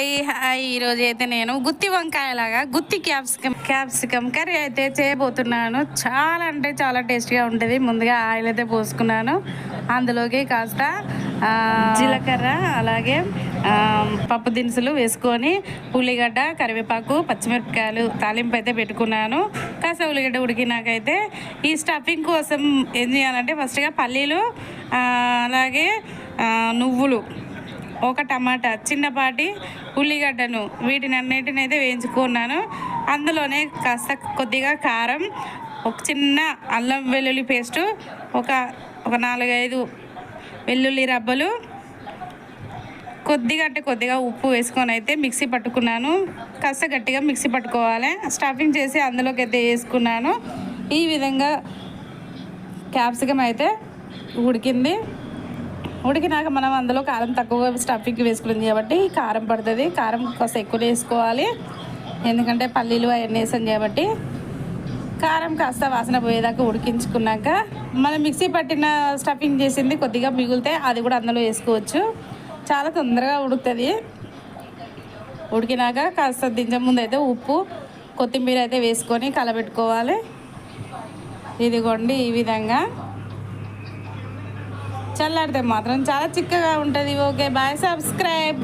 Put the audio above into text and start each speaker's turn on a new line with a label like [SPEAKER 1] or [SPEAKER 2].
[SPEAKER 1] Hi ఈరోజు అయితే నేను గుత్తి వంకాయలాగా గుత్తి క్యాప్సికమ్ క్యాప్సికమ్ కర్రీ అయితే చేయబోతున్నాను. చాలా అంటే చాలా టేస్టీగా ఉంటుంది. ముందుగా ఆయిల్ అయితే పోసుకున్నాను. అందులోకి కాస్త జీలకర్ర అలాగే పప్పు దినుసులు వేసుకొని ఉల్లిగడ్డ కరివేపాకు పచ్చిమిరపకాయలు తాలింపు అయితే పెట్టుకున్నాను. కాస్త ఉల్లిగడ్డ ఉడికినాకైతే ఈ స్టఫింగ్ కోసం ఏం చేయాలంటే ఫస్ట్గా పల్లీలు అలాగే నువ్వులు ఒక టమాటా చిన్నపాటి ఉల్లిగడ్డను వీటిని అన్నిటిని అయితే వేయించుకున్నాను. అందులోనే కాస్త కొద్దిగా కారం ఒక చిన్న అల్లం వెల్లుల్లి పేస్టు ఒక ఒక నాలుగైదు వెల్లుల్లి రబ్బలు కొద్దిగా అంటే కొద్దిగా ఉప్పు వేసుకొని అయితే మిక్సీ పట్టుకున్నాను. కాస్త గట్టిగా మిక్సీ పట్టుకోవాలి. స్టఫింగ్ చేసి అందులోకి అయితే వేసుకున్నాను. ఈ విధంగా క్యాప్సికమ్ అయితే ఉడికింది. ఉడికినాక మనం అందులో కారం తక్కువగా స్టఫింగ్ వేసుకుంది కాబట్టి కారం పడుతుంది. కారం కాస్త ఎక్కువ వేసుకోవాలి. ఎందుకంటే పల్లీలు అవన్నీ వేసాం కాబట్టి కారం కాస్త వాసన పోయేదాకా ఉడికించుకున్నాక మనం మిక్సీ పట్టిన స్టఫింగ్ చేసింది కొద్దిగా మిగిలితే అది కూడా అందులో వేసుకోవచ్చు. చాలా తొందరగా ఉడుకుతుంది. ఉడికినాక కాస్త దించే ముందు అయితే ఉప్పు కొత్తిమీర అయితే వేసుకొని కలబెట్టుకోవాలి. ఇదిగోండి ఈ విధంగా. చల్లారితే మాత్రం చాలా చిక్కగా ఉంటుంది. Okay bye subscribe